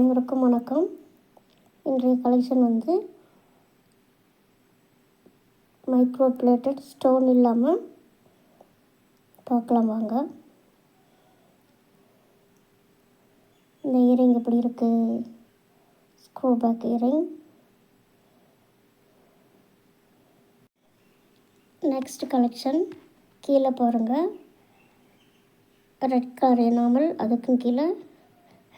அனைவருக்கும் வணக்கம். இன்றைய கலெக்ஷன் வந்து மைக்ரோ பிளேட்டட் ஸ்டோன் இல்லாமல் பார்க்கலாம் வாங்க. இந்த இயரிங் எப்படி இருக்குது screw back earring next collection கீழே பாருங்கள் ரெட் கலர் எனாமல் அதுக்கும் கீழே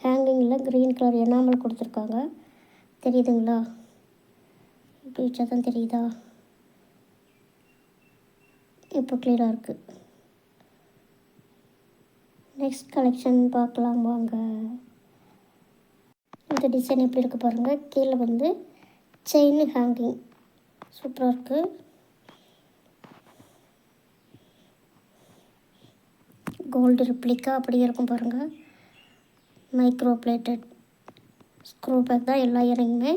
ஹேங்கிங்கில் க்ரீன் கலர் எனாமல் கொடுத்துருக்காங்க. தெரியுதுங்களா? இப்படி வச்சா தான் தெரியுதா? இப்போ கிளியராக இருக்குது நெக்ஸ்ட் கலெக்ஷன் பார்க்கலாம் வாங்க. இந்த டிசைன் எப்படி இருக்குது பாருங்கள் கீழே வந்து செயின் ஹேங்கிங் சூப்பராக இருக்குது கோல்டு ரிப்ளிக்கா அப்படியே இருக்கும் பாருங்கள் மைக்ரோ பிளேட்டட் ஸ்க்ரூ பேக் தான் எல்லா இயரிங்குமே.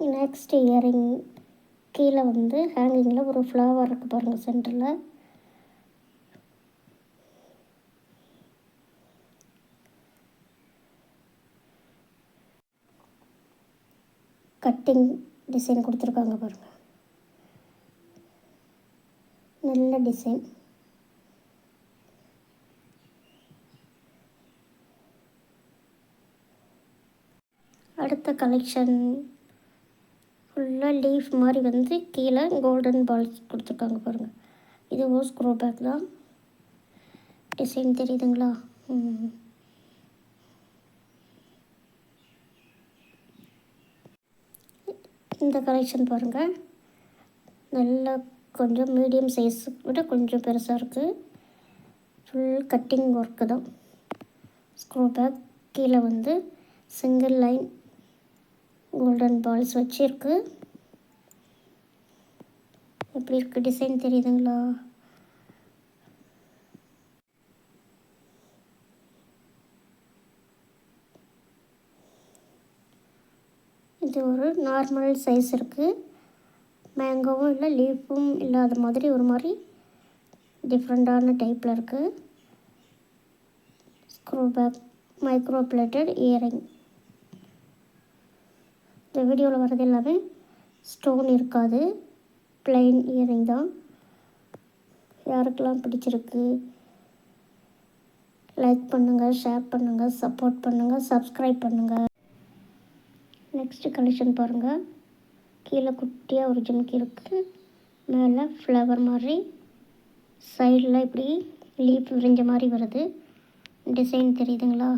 நெக்ஸ்ட் இயரிங் கீழே வந்து ஹேங்கிங்கில் ஒரு ஃப்ளவர் இருக்குது பாருங்கள் சென்டரில் கட்டிங் டிசைன் கொடுத்துருக்காங்க பாருங்கள் நல்ல டிசைன் அடுத்த கலெக்ஷன் ஃபுல்லாக லீஃப் மாதிரி வந்து கீழே கோல்டன் பால்ஸ் கொடுத்துருக்காங்க பாருங்கள் இதுவும் ஸ்க்ரூ பேக் தான். டிசைன் தெரியுதுங்களா? இந்த கலெக்ஷன் பாருங்கள் நல்லா கொஞ்சம் மீடியம் சைஸ் விட கொஞ்சம் பெருசாக இருக்குது ஃபுல் கட்டிங் ஒர்க்கு தான். ஸ்க்ரூ பேக் கீழே வந்து சிங்கிள் லைன் கோல்டன் பால்ஸ் வச்சுருக்கு. எப்படி இருக்குது டிசைன் தெரியுதுங்களா? இது ஒரு நார்மல் சைஸ் இருக்குது மேங்கோவும் இல்லை லீஃபும் இல்லாத மாதிரி ஒரு மாதிரி டிஃப்ரெண்ட்டான டைப்பில் இருக்குது screw back micro plated earring இந்த வீடியோவில் வர்றது எல்லாமே ஸ்டோன் இருக்காது. பிளெயின் இயரிங் தான். யாருக்கெல்லாம் பிடிச்சிருக்கு லைக் பண்ணுங்கள் ஷேர் பண்ணுங்கள் சப்போர்ட் பண்ணுங்கள் சப்ஸ்கிரைப் பண்ணுங்கள் நெக்ஸ்ட் கலெக்ஷன் பாருங்கள் கீழே குட்டியாக ஒரு ஜிம்கி இருக்குது மேலே ஃப்ளவர் மாதிரி சைடில் இப்படி லீஃப் விரிஞ்ச மாதிரி வருது. டிசைன் தெரியுதுங்களா?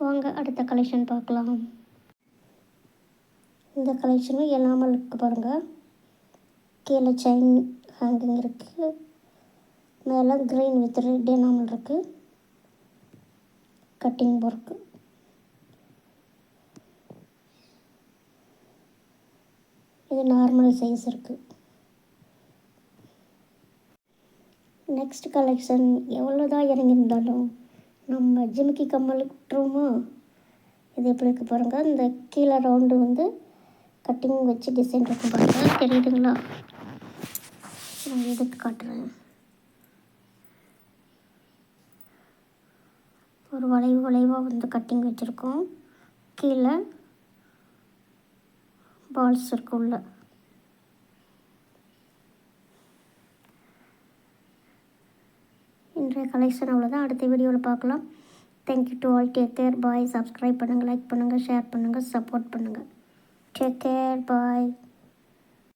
வாங்க அடுத்த கலெக்ஷன் பார்க்கலாம். இந்த கலெக்ஷனும் எனாமல் இருக்குது பாருங்கள் கீழே செயின் ஹேங்கிங் இருக்குது மேலே க்ரீன் வித் ரெட் எனாமல் இருக்குது கட்டிங் ஒர்க்கு இது நார்மல் சைஸ் இருக்குது நெக்ஸ்ட் கலெக்ஷன் எவ்வளோ தான் இறங்கியிருந்தாலும் நம்ம ஜிமிக்கி கம்மல் விட்டுருவோமா இது எப்படி இருக்குது பாருங்கள் இந்த கீழே ரவுண்டு வந்து கட்டிங் வச்சு டிசைன் இருக்கும் பாருங்கள் தெரியுதுங்களா? நான் எடுத்து காட்டுறேன். ஒரு வளைவு வளைவாக வந்து கட்டிங் வச்சுருக்கோம். கீழே பால்ஸ் இருக்கு உள்ள இன்றைய கலெக்ஷன் அவ்வளோதான் அடுத்த வீடியோவில் பார்க்கலாம். Thank you to all take care bye subscribe பண்ணுங்கள் லைக் பண்ணுங்கள் ஷேர் பண்ணுங்கள் சப்போர்ட் பண்ணுங்கள் டேக் கேர் பாய்